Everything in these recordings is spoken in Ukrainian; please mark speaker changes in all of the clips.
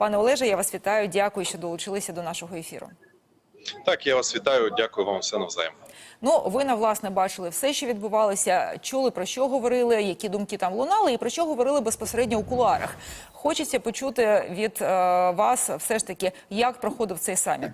Speaker 1: Пане Олеже, я вас вітаю. Дякую, що долучилися до нашого ефіру.
Speaker 2: Так, я вас вітаю. Дякую вам все навзаєм.
Speaker 1: Ну, ви на власне бачили все, що відбувалося, чули про що говорили, які думки там лунали, і про що говорили безпосередньо у кулуарах. Хочеться почути від е, вас, все ж таки, як проходив цей саміт.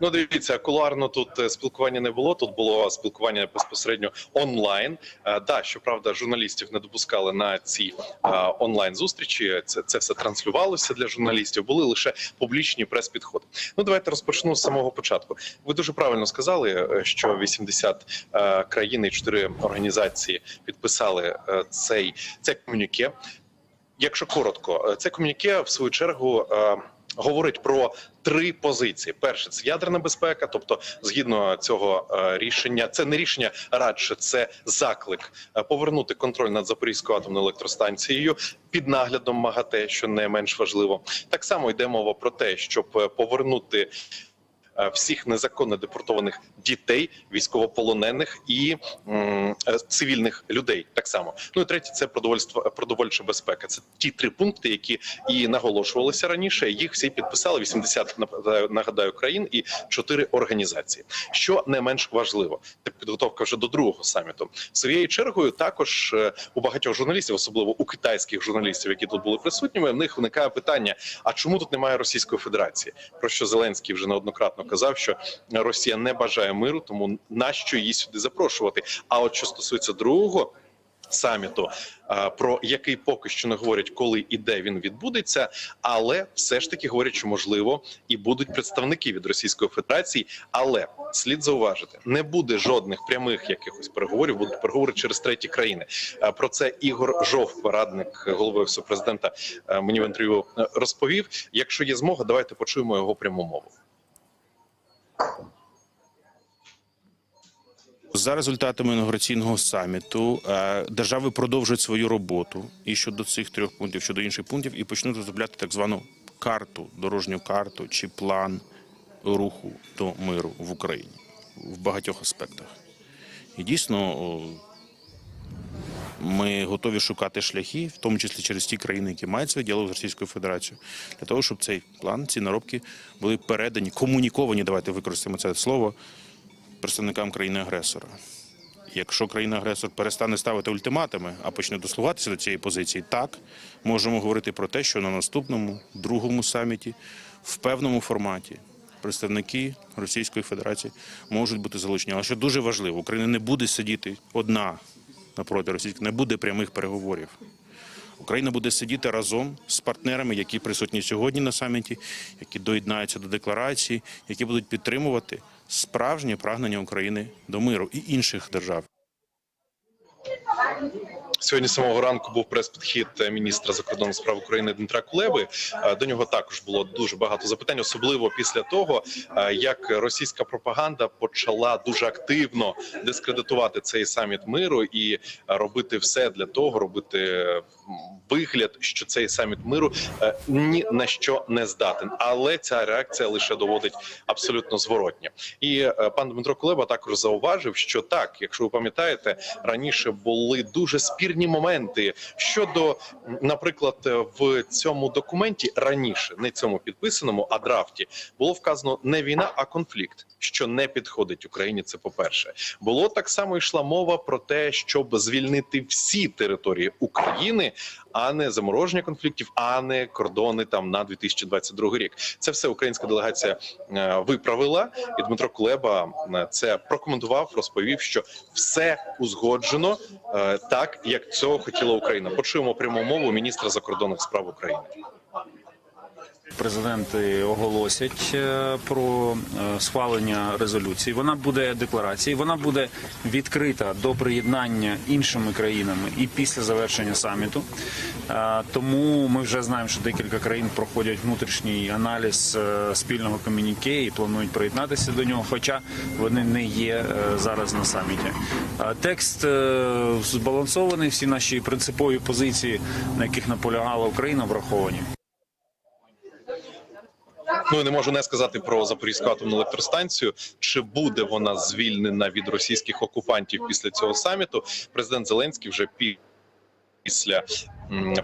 Speaker 2: Ну, дивіться, кулуарно тут е, спілкування не було. Тут було спілкування безпосередньо онлайн. Е, Да, щоправда, журналістів не допускали на ці е, онлайн зустрічі. Це це все транслювалося для журналістів. Були лише публічні прес-підходи. Ну, давайте розпочну з самого початку. Ви дуже правильно сказали, е, що 80 е, країн і 4 організації підписали е, цей це комюніке. Якщо коротко, е, це комюніке в свою чергу. Говорить про три позиції: перше це ядерна безпека, тобто, згідно цього е, рішення, це не рішення радше, це заклик е, повернути контроль над Запорізькою атомною електростанцією під наглядом МАГАТЕ, що не менш важливо. Так само йде мова про те, щоб е, повернути. Е, Всіх незаконно депортованих дітей, військовополонених і е, цивільних людей так само. Ну і третє це продовольство продовольча безпека. Це ті три пункти, які і наголошувалися раніше. Їх всі підписали 80, нагадаю- країн і чотири організації. Що не менш важливо, так підготовка вже до другого саміту. Своєю чергою також е, у багатьох журналістів, особливо у китайських журналістів, які тут були присутніми, в них виникає питання: а чому тут немає Російської Федерації? Про що Зеленський вже неоднократно казав, що Росія не бажає миру, тому нащо її сюди запрошувати? А от що стосується другого. Саміту, про який поки що не говорять, коли і де він відбудеться, але все ж таки говорять, що можливо і будуть представники від Російської Федерації. Але слід зауважити, не буде жодних прямих якихось переговорів, будуть переговори через треті країни. Про це Ігор Жовк, радник голови офісу президента, мені в інтерв'ю е, розповів. Якщо є змога, давайте почуємо його пряму мову.
Speaker 3: За результатами інаугураційного саміту е, держави продовжують свою роботу і щодо цих трьох пунктів, щодо інших пунктів, і почнуть розробляти так звану карту, дорожню карту чи план руху до миру в Україні в багатьох аспектах. І дійсно ми готові шукати шляхи, в тому числі через ті країни, які мають свій діалог з Російською Федерацією, для того, щоб цей план, ці наробки були передані, комуніковані. Давайте використаємо це слово представникам країни-агресора. Якщо країна-агресор перестане ставити ультиматуми, а почне дослугатися до цієї позиції, так можемо говорити про те, що на наступному другому саміті в певному форматі представники Російської Федерації можуть бути залучені. Але що дуже важливо, Україна не буде сидіти одна напроти російської, не буде прямих переговорів. Україна буде сидіти разом з партнерами, які присутні сьогодні на саміті, які доєднаються до декларації, які будуть підтримувати справжнє прагнення України до миру і інших держав.
Speaker 2: Сьогодні самого ранку був прес-підхід міністра закордонних справ України Дмитра Кулеби. Е, До нього також було дуже багато запитань, особливо після того, е, як російська пропаганда почала дуже активно дискредитувати цей саміт миру і робити все для того, робити вигляд, що цей саміт миру е, ні на що не здатен. Але ця реакція лише доводить абсолютно зворотня. І е, пан Дмитро Кулеба також зауважив, що так, якщо ви пам'ятаєте, раніше були дуже спірні моменти щодо, наприклад, в цьому документі раніше, не цьому підписаному, а драфті, було вказано не війна, а конфлікт, що не підходить Україні. Це по перше, було так само йшла мова про те, щоб звільнити всі території України, а не замороження конфліктів, а не кордони там на 2022 рік. Це все українська делегація е, виправила, і Дмитро Кулеба е, це прокоментував, розповів, що все узгоджено е, так, як цього хотіла Україна. Почуємо пряму мову міністра закордонних справ України.
Speaker 4: Президенти оголосять е, про е, схвалення резолюції. Вона буде декларацією, вона буде відкрита до приєднання іншими країнами і після завершення саміту. Е, Тому ми вже знаємо, що декілька країн проходять внутрішній аналіз спільного комюніке і планують приєднатися до нього, хоча вони не є зараз на саміті. Текст збалансований. Всі наші принципові позиції, на яких наполягала Україна, враховані.
Speaker 2: Ну і не можу не сказати про Запорізьку атомну електростанцію. Чи буде вона звільнена від російських окупантів після цього саміту? Президент Зеленський вже пі- після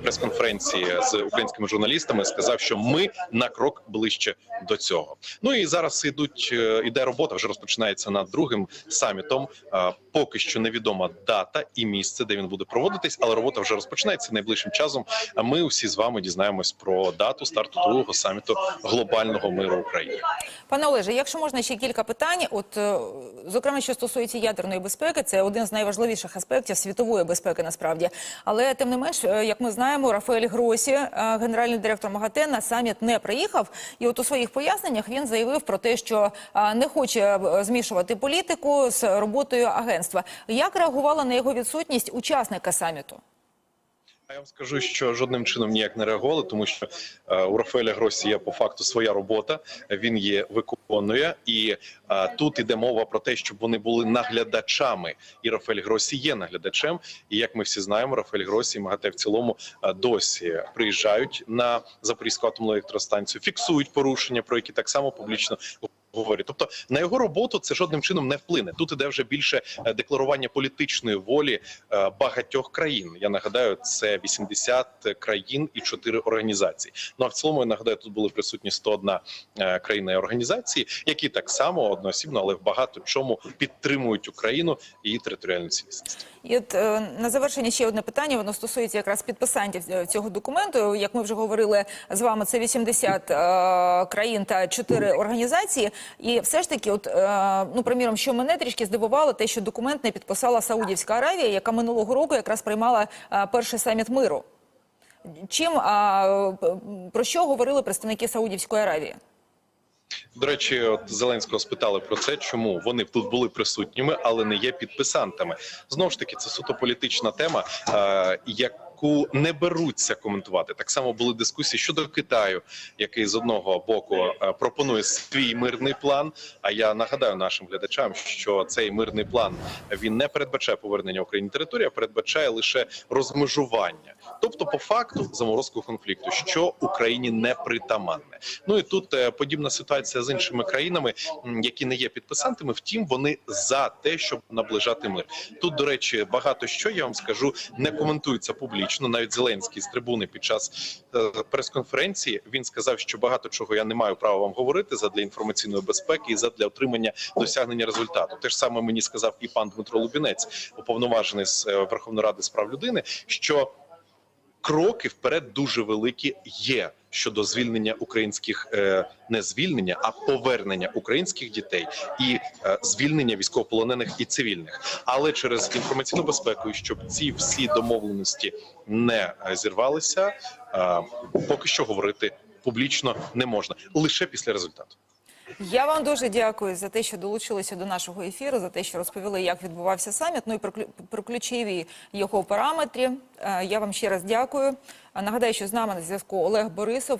Speaker 2: прес-конференції з українськими журналістами сказав, що ми на крок ближче до цього. Ну і зараз ідуть е, іде робота. Вже розпочинається над другим самітом. Е, Поки що невідома дата і місце, де він буде проводитись, але робота вже розпочинається найближчим часом. А ми усі з вами дізнаємось про дату старту другого саміту глобального миру України.
Speaker 1: Пане Олеже, якщо можна ще кілька питань, от е, зокрема, що стосується ядерної безпеки, це один з найважливіших аспектів світової безпеки, насправді. Але тим не менш, е, ми знаємо, Рафаель Гросі, е, генеральний директор МАГАТЕ, на саміт не приїхав. І от у своїх поясненнях він заявив про те, що е, не хоче е, змішувати політику з роботою агентства. Як реагувала на його відсутність учасника саміту?
Speaker 2: Я вам скажу, що жодним чином ніяк не реагували, тому що е, у Рафаеля Гросі є по факту своя робота. Він її виконує, і е, тут іде мова про те, щоб вони були наглядачами. І Рафаель Гросі є наглядачем. І як ми всі знаємо, Рафаель Гросі і МАГАТЕ в цілому е, досі приїжджають на Запорізьку атомну електростанцію, фіксують порушення, про які так само публічно. Говорять, тобто на його роботу це жодним чином не вплине. Тут іде вже більше е, декларування політичної волі е, багатьох країн. Я нагадаю, це 80 країн і 4 організації. Ну а в цілому я нагадаю, тут були присутні 101 е, країна і організації, які так само одноосібно, але в багато чому підтримують Україну і її територіальну цілісність.
Speaker 1: І от е, на завершення ще одне питання. Воно стосується якраз підписантів е, цього документу. Як ми вже говорили з вами, це 80 е, країн та 4 організації. І все ж таки, от ну приміром, що мене трішки здивувало, те, що документ не підписала Саудівська Аравія, яка минулого року якраз приймала перший саміт миру. Чим а, про що говорили представники Саудівської Аравії?
Speaker 2: До речі, от Зеленського спитали про це, чому вони тут були присутніми, але не є підписантами. Знову ж таки, це суто політична тема, е, яку не беруться коментувати. Так само були дискусії щодо Китаю, який з одного боку е, пропонує свій мирний план. А я нагадаю нашим глядачам, що цей мирний план він не передбачає повернення Україні території, а передбачає лише розмежування, тобто по факту заморозку конфлікту, що Україні не притаманне. Ну і тут е, подібна ситуація з іншими країнами, які не є підписантами. Втім, вони за те, щоб наближати мир. Тут, до речі, багато що я вам скажу не коментується публічно. Навіть Зеленський з трибуни під час е, прес-конференції він сказав, що багато чого я не маю права вам говорити задля інформаційної безпеки і задля отримання досягнення результату. Те ж саме мені сказав і пан Дмитро Лубінець, уповноважений з е, Верховної Ради з прав людини, що кроки вперед дуже великі є щодо звільнення українських е, не звільнення, а повернення українських дітей і е, звільнення військовополонених і цивільних. Але через інформаційну безпеку, щоб ці всі домовленості не е, зірвалися, поки що говорити публічно не можна лише після результату.
Speaker 1: Я вам дуже дякую за те, що долучилися до нашого ефіру, за те, що розповіли, як відбувався саміт. Ну і про, про ключові його параметри. Е, Я вам ще раз дякую. Е, Нагадаю, що з нами на зв'язку Олег Борисов.